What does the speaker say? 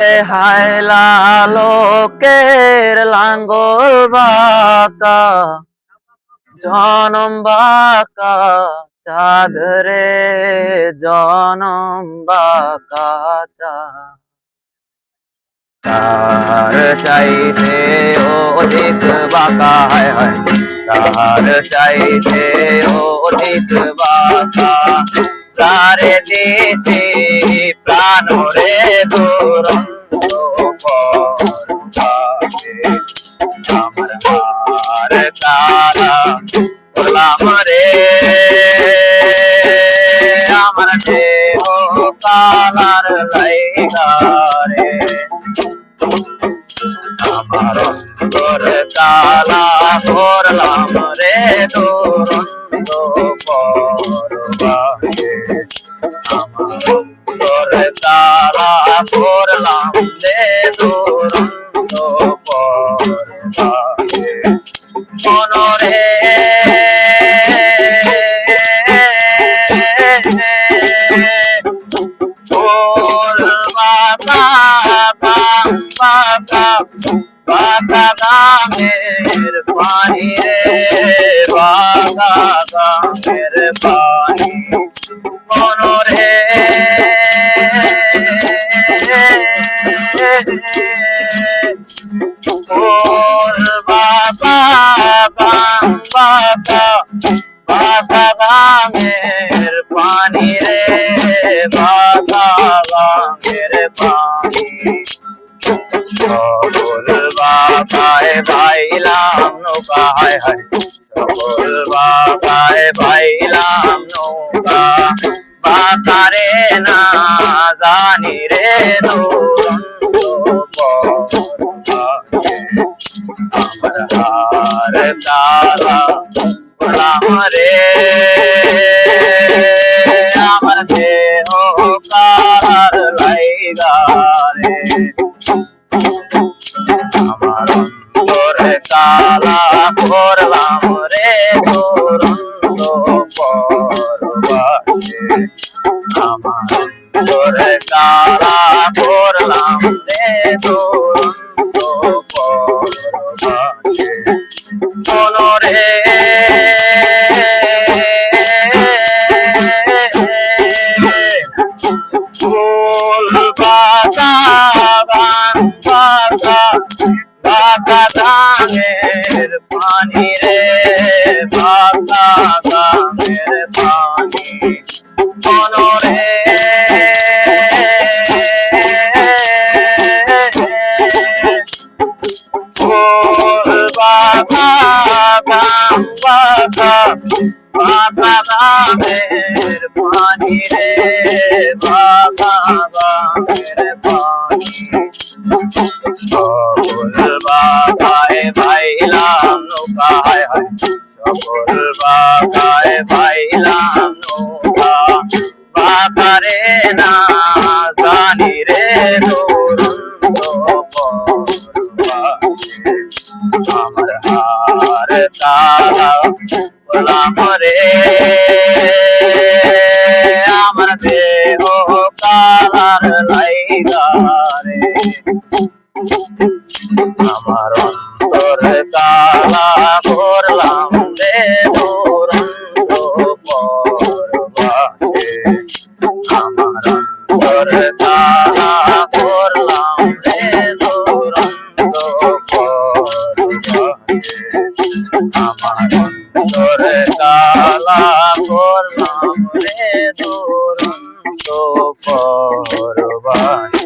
হায়লা লোকের লাঙ্গল বাকা, জনম বাকা, চাঁদ রে জনম বাকা তার চাইতে অধিক বাঁকা, হায় হায়। তার চাইতে অধিক বাঁকা। তারে দিছে প্রাণ রে দুরন্ত আমার তারা গোলাম আমার দেহ কালার লাইগা রে। আমার অন্তর তালা করলাম রে। দুরন্ত মনরে পানি রে বাবা গামের পানি বাবা বাবা গামের পানি রে গামের পানি। সকল বাবায় ভাইলাম নৌকা, হায় হায়। সকল বাবায় ভাইলাম নৌকা, বাতারে না জানি রে দুরন্ত আমার হার তালা গোলাম রে আমার দেহ কার লাইগা রে। আমার কালা করলাম রে দুরন্ত পরবাসে আমার অন্তর কালা করলাম রে দুরন্ত পানি রে বাতা গানের পানি মনরে বাতা বাতা পানি রে হায় হায় সকল না জানি রে আমার হার তালা গোলাম রে, আমার দেহ কালার লাইগা রে। আমার কালা করলাম রে দুরন্ত পরবাসে